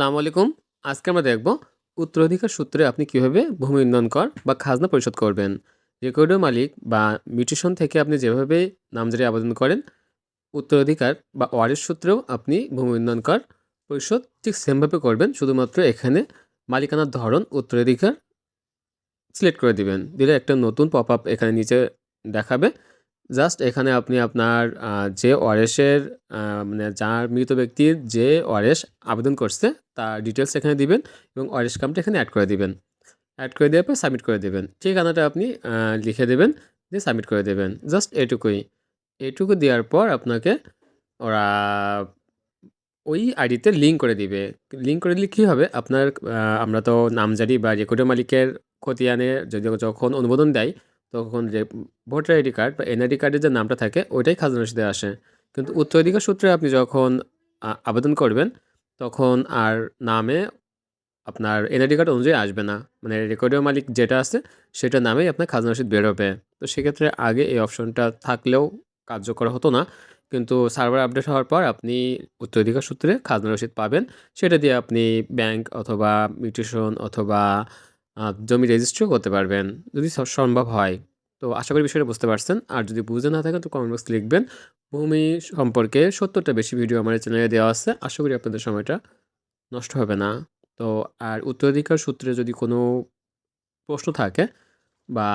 আসসালামু আলাইকুম। আজকে আমরা দেখব উত্তরাধিকার সূত্রে আপনি কীভাবে ভূমি উন্নয়ন কর বা খাজনা পরিশোধ করবেন। রেকর্ডের মালিক বা মিউটেশন থেকে আপনি যেভাবে নামজারি আবেদন করেন, উত্তরাধিকার বা ওয়ারের সূত্রেও আপনি ভূমি উন্নয়ন কর পরিশোধ ঠিক সেমভাবে করবেন। শুধুমাত্র এখানে মালিকানার ধরন উত্তরাধিকার সিলেক্ট করে দিবেন। দিলে একটা নতুন পপ আপ এখানে নিচে দেখাবে। জাস্ট এখানে আপনি আপনার যে ওয়ারেসের মানে যার মৃত ব্যক্তির যে ওয়ারেস আবেদন করছে, তার ডিটেলস এখানে দিবেন এবং ওয়ারেস কামটা এখানে অ্যাড করে দিবেন। অ্যাড করে দেওয়ার পর সাবমিট করে দেবেন। ঠিকানাটা আপনি লিখে দেবেন, দিয়ে সাবমিট করে দেবেন। জাস্ট এটুকুই। এটুকু দেওয়ার পর আপনাকে ওরা ওই আইডিতে লিঙ্ক করে দিবে। লিঙ্ক করে দিলে কী হবে? আপনার আমরা তো নামজারি বা রেকর্ডের মালিকের খতিয়ানে যদি যখন অনুমোদন দেয় তখন যে ভোটার আইডি কার্ড বা এনআইডি কার্ডের যে নামটা থাকে, ওইটাই খাজনা রসিদে আসে। কিন্তু উত্তরাধিকার সূত্রে আপনি যখন আবেদন করবেন, তখন আর নামে আপনার এনআইডি কার্ড অনুযায়ী আসবে না। মানে রেকর্ডের মালিক যেটা আছে, সেটা নামেই আপনার খাজনা রসিদ বেরোবে। তো সেক্ষেত্রে আগে এই অপশনটা থাকলেও কার্যকর হতো না। কিন্তু সার্ভার আপডেট হওয়ার পর আপনি উত্তরাধিকার সূত্রে খাজনা রসিদ পাবেন। সেটা দিয়ে আপনি ব্যাংক অথবা মিউটেশন অথবা জমি রেজিস্ট্রিও করতে পারবেন। যদি সম্ভব হয়। তো আশা করি বিষয়টা বুঝতে পারছেন। আর যদি বুঝে না থাকেন, তো কমেন্ট বক্স লিখবেন। ভূমি সম্পর্কে সত্তরটা বেশি ভিডিও আমার চ্যানেলে দেওয়া আছে। আশা করি আপনাদের সময়টা নষ্ট হবে না। তো আর উত্তরাধিকার সূত্রে যদি কোনো প্রশ্ন থাকে বা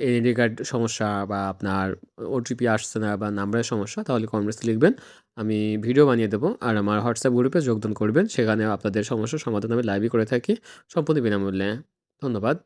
এনআইডি কার্ড সমস্যা বা আপনার ওটিপি আসছে না বা নাম্বারের সমস্যা, তাহলে কমেন্টস লিখবেন। আমি ভিডিও বানিয়ে দেবো। আর আমার হোয়াটসঅ্যাপ গ্রুপে যোগদান করবেন। সেখানে আপনাদের সমস্যার সমাধান আমি লাইভই করে থাকি, সম্পূর্ণ বিনামূল্যে। ধন্যবাদ।